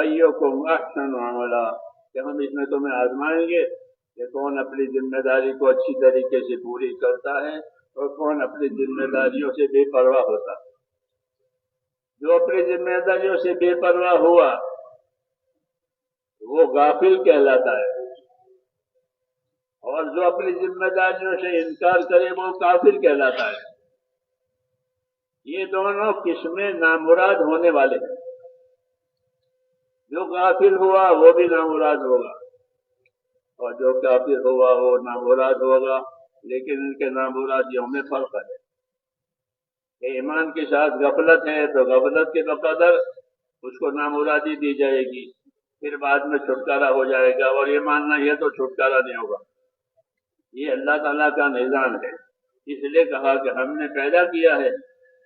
ایوکم احسن عملا۔ کہ ہم اس میں تمہیں آزمائیں گے کہ کون اپنی ذمہ داری کو اچھی طریقے سے پوری کرتا ہے اور کون اپنی ذمہ داریوں سے بے پرواہ ہوتا ہے۔ جو اپنی ذمہ داریوں سے بے پرواہ ہوا، وہ غافل کہلاتا ہے۔ اور جو اپنی ذمہ داریوں سے انکار کرے، وہ کافر کہلاتا ہے۔ یہ دونوں قسمیں نامراد ہونے والے ہیں۔ جو غافل ہوا وہ بھی نامراد ہوگا اور جو کافر ہوا وہ نامراد ہوگا لیکن ان کے نامراد میں فرق ہے۔ کہ ایمان کے ساتھ غفلت ہے تو غفلت کے بقدر اس کو نامرادی دی جائے گی۔ پھر بعد میں چھٹکارا ہو جائے گا اور یہ ماننا یہ تو چھٹکارا نہیں ہوگا۔ یہ اللہ تعالیٰ کا نظام ہے۔ اس لیے کہا کہ ہم نے پیدا کیا ہے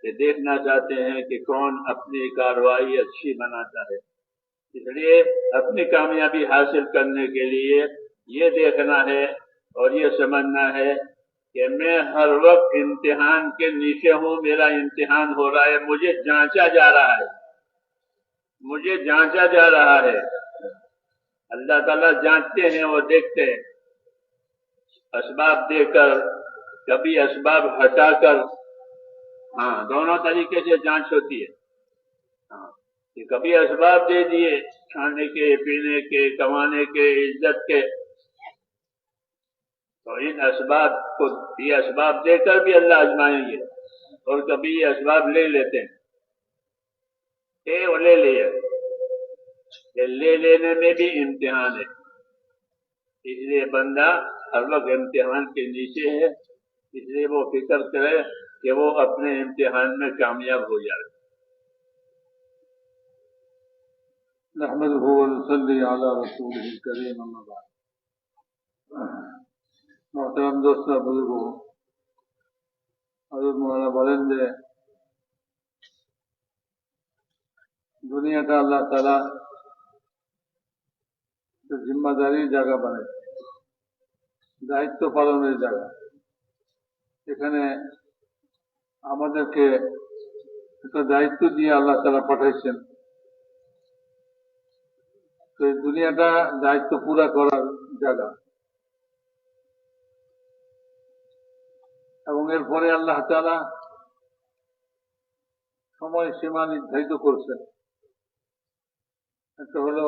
کہ دیکھنا چاہتے ہیں کہ کون اپنی کاروائی اچھی بناتا ہے۔ اس لیے اپنی کامیابی حاصل کرنے کے لیے یہ دیکھنا ہے اور یہ سمجھنا ہے کہ میں ہر وقت امتحان کے نیچے ہوں، میرا امتحان ہو رہا ہے، مجھے جانچا جا رہا ہے۔ مجھے جانچا جا رہا ہے۔ اللہ تعالیٰ جانچتے ہیں اور دیکھتے ہیں۔ اسباب دے کر، کبھی اسباب ہٹا کر ہاں دونوں طریقے سے جانچ ہوتی ہے۔ ہاں۔ کہ کبھی اسباب دے دیے، کھانے کے، پینے کے، کمانے کے، عزت کے۔ تو ان اسباب کو، یہ اسباب دے کر بھی اللہ آزمائیں گے اور کبھی یہ اسباب لے لیتے ہیں۔ اے وہ لے لیا لے لینے میں بھی امتحان ہے۔ اس لیے بندہ ہر وقت امتحان کے نیچے ہے۔ اس لیے وہ فکر کرے کہ وہ اپنے امتحان میں کامیاب ہو جائے۔ نحمده ونصلي على رسوله الكريم أما بعد মোহতারাম দোস্তরা বুজুর্গ হজরত মৌলানা বলেন যে দুনিয়াটা আল্লাহ তালা জিম্মাদারির জায়গা বানায় দায়িত্ব পালনের জায়গা এখানে আমাদেরকে একটা দায়িত্ব দিয়ে আল্লাহ তালা পাঠাইছেন তো দুনিয়াটা দায়িত্ব পুরা করার জায়গা। এবং এরপরে আল্লাহ তালা সময় সীমা নির্ধারিত করছেন। একটা হলো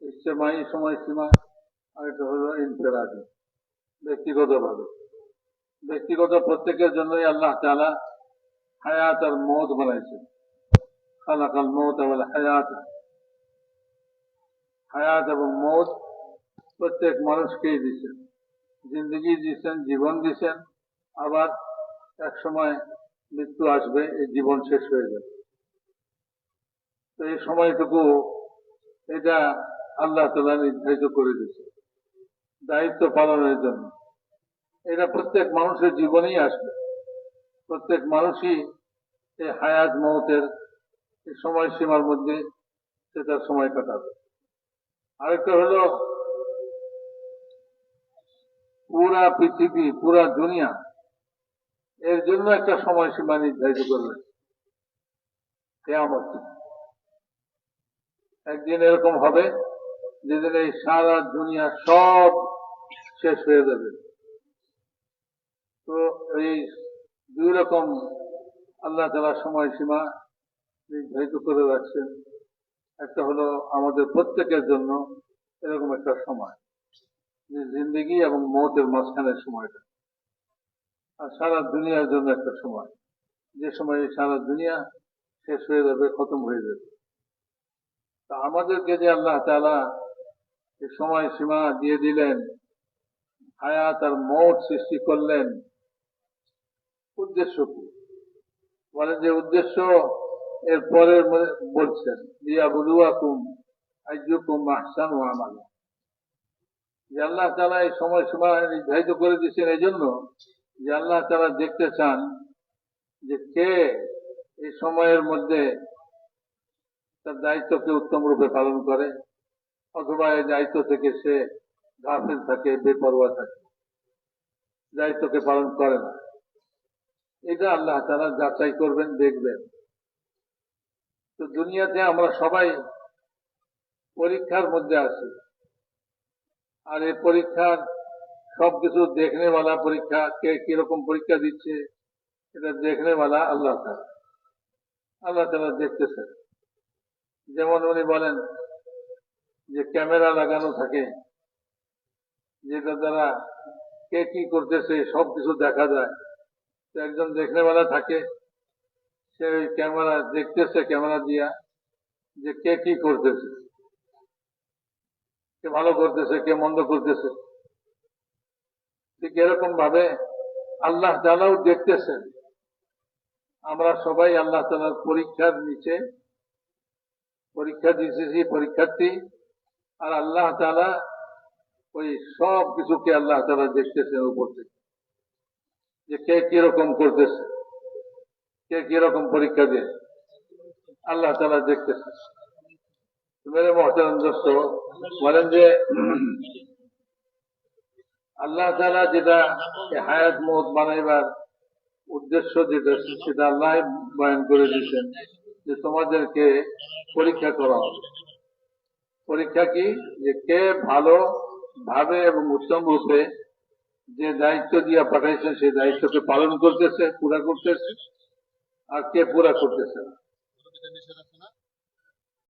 ইস্তেমাই সময় সীমা, আর একটা হলো ইনফেরাজি ব্যক্তিগতভাবে। ব্যক্তিগত প্রত্যেকের জন্যই আল্লাহ তালা হায়াত আর মত বানাইছেন। খালাকাল মত এবং হায়াত। হায়াত এবং মত প্রত্যেক মানুষকেই দিচ্ছেন। জিন্দগি দিচ্ছেন, জীবন দিচ্ছেন, আবার এক সময় মৃত্যু আসবে, এই জীবন শেষ হয়ে যাবে। তো এই সময়টুকু এটা আল্লাহ তালা নির্ধারিত করে দিচ্ছে দায়িত্ব পালনের জন্য। এটা প্রত্যেক মানুষের জীবনেই আসবে। প্রত্যেক মানুষই এই হায়াত মহতের এই সময়সীমার মধ্যে সে সময় কাটাবে। আরেকটা হলো পুরা পৃথিবী, পুরা দুনিয়া এর জন্য একটা সময়সীমা নির্ধারিত করবেন কেয়ামত। একদিন এরকম হবে, যেদিন এই সারা দুনিয়া সব শেষ হয়ে যাবে। তো এই দুই রকম আল্লাহ তালা সময়সীমা নির্ধারিত করে রাখছেন। একটা হলো আমাদের প্রত্যেকের জন্য এরকম একটা সময়। জিন্দগি এবং মতের মাঝখানের সময়টা। আর সারা দুনিয়ার জন্য একটা সময়। যে সময় সারা দুনিয়া শেষ হয়ে যাবে, খতম হয়ে যাবে। তা আমাদেরকে যে আল্লাহ তালা এই সময় সীমা দিয়ে দিলেন, হায়াত আর মত সৃষ্টি করলেন, উদ্দেশ্য কি? বলেন যে উদ্দেশ্য এর পরের বলছেন দিয়া বুলুয়াকুম আইজুকুম আহসান ও আমাল আল্লাহ তালা এই সময় সীমা নির্ধারিত করে দিচ্ছেন এই জন্য যে আল্লাহ তালা দেখতে চান যে কে এই সময়ের মধ্যে তার দায়িত্বকে উত্তম রূপে পালন করে, অথবা এই দায়িত্ব থেকে সে গাফিল থাকে, বেপরোয়া থাকে, দায়িত্বকে পালন করে না। এটা আল্লাহ তারা যাচাই করবেন, দেখবেন। দুনিয়াতে আমরা সবাই পরীক্ষার মধ্যে আছি। আর এই পরীক্ষার সবকিছু দেখনেওয়ালা পরীক্ষা, কে কীরকম পরীক্ষা দিচ্ছে, এটা দেখনেওয়ালা আল্লাহ তাআলা। আল্লাহ তালা দেখতেছেন। যেমন উনি বলেন যে ক্যামেরা লাগানো থাকে, যেটা দ্বারা কে কি করতেছে, সবকিছু দেখা যায়। তো একজন দেখনেওয়ালা থাকে সে ক্যামেরা দেখতেছে, ক্যামেরা দিয়া, যে কে কি করতেছে, কে ভালো করতেছে, কে মন্দ করতেছে। ঠিক এরকম ভাবে আল্লাহ তালাও দেখতেছেন। আমরা সবাই আল্লাহ তালার পরীক্ষার নিচে, পরীক্ষা দিতেছি পরীক্ষার্থী, আর আল্লাহ তালা ওই সব কিছুকে আল্লাহ তালা দেখতেছেন উপর থেকে, যে কে কীরকম করতেছে। কে কীরকম পরীক্ষা দিয়ে? আল্লাহ তালা দেখতেছে মেরে মহতারাম দোস্ত, বলেন যে, আল্লাহ তালা যেটা হায়াত মত বানাইবার উদ্দেশ্য যেটা, সেটা আল্লাহ বয়ান করে দিচ্ছেন যে তোমাদেরকে পরীক্ষা করা হবে। পরীক্ষা কি? যে কে ভালো ভাবে এবং উত্তম রূপে যে দায়িত্ব দিয়া পাঠাইছে, সেই দায়িত্বকে পালন করতেছে, পুরা করতেছে। আর কে পুরা করতেছে। না?